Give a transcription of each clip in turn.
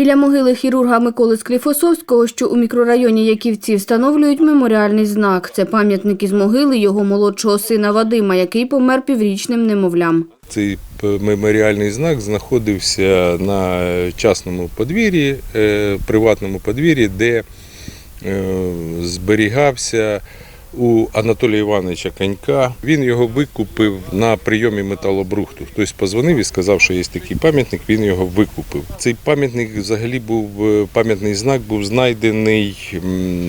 Біля могили хірурга Миколи Скліфосовського, що у мікрорайоні Яківці, встановлюють меморіальний знак. Це пам'ятник із могили його молодшого сина Вадима, який помер піврічним немовлям. Цей меморіальний знак знаходився на частному подвір'ї, е, приватному подвір'ї, де е, зберігався у Анатолія Івановича Конька. Він його викупив на прийомі металобрухту. Хтось позвонив і сказав, що є такий пам'ятник, він його викупив. Цей пам'ятник взагалі був е, пам'ятний знак був знайдений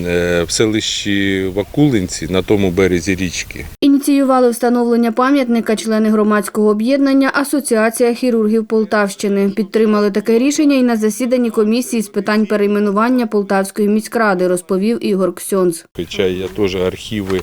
е, в селищі Вакулинці на тому березі річки. Ініціювали встановлення пам'ятника члени громадського об'єднання Асоціація хірургів Полтавщини. Підтримали таке рішення і на засіданні комісії з питань перейменування Полтавської міськради, розповів Ігор Ксьонц. Хоча я теж архіви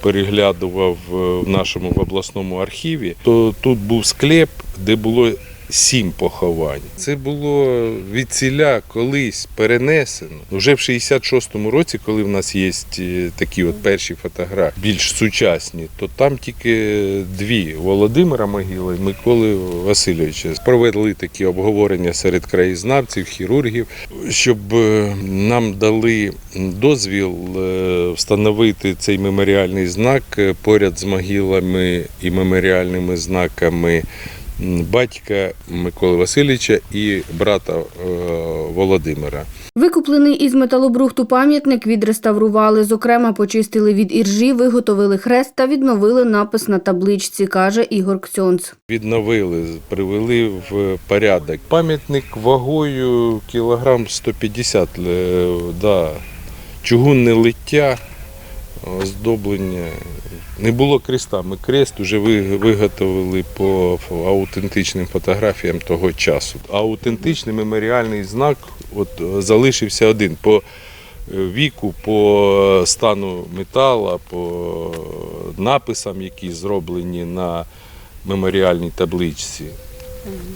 переглядував е, в нашому в обласному архіві, то тут був склеп, де було сім поховань. Це було від ціля колись перенесено. Вже в 66-му році, коли в нас є е, такі от перші фотографії, більш сучасні, то там тільки дві Володимира Могила і Миколи Васильовича. Провели такі обговорення серед краєзнавців, хірургів, щоб е, нам дали дозвіл е, встановити цей меморіальний знак поряд з могилами і меморіальними знаками батька Миколи Васильовича і брата е, Володимира. Викуплений із металобрухту пам'ятник відреставрували. Зокрема, почистили від іржі, виготовили хрест та відновили напис на табличці, каже Ігор Ксьонц. Відновили, привели в порядок. Пам'ятник вагою кілограм 150, е, да. чугунне лиття, оздоблення. Не було креста. Ми крест вже виготовили по аутентичним фотографіям того часу. Аутентичний меморіальний знак от, е, залишився один. По е, віку, по стану метала, по написам, які зроблені на меморіальній табличці,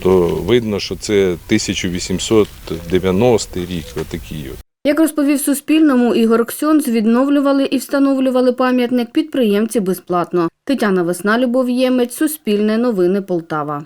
то видно, що це 1890 рік, отакий от. Як розповів Суспільному, Ігор Ксьонц відновлювали і встановлювали пам'ятник підприємці безплатно. Тетяна Весна, Любов Ємець, Суспільне новини Полтава.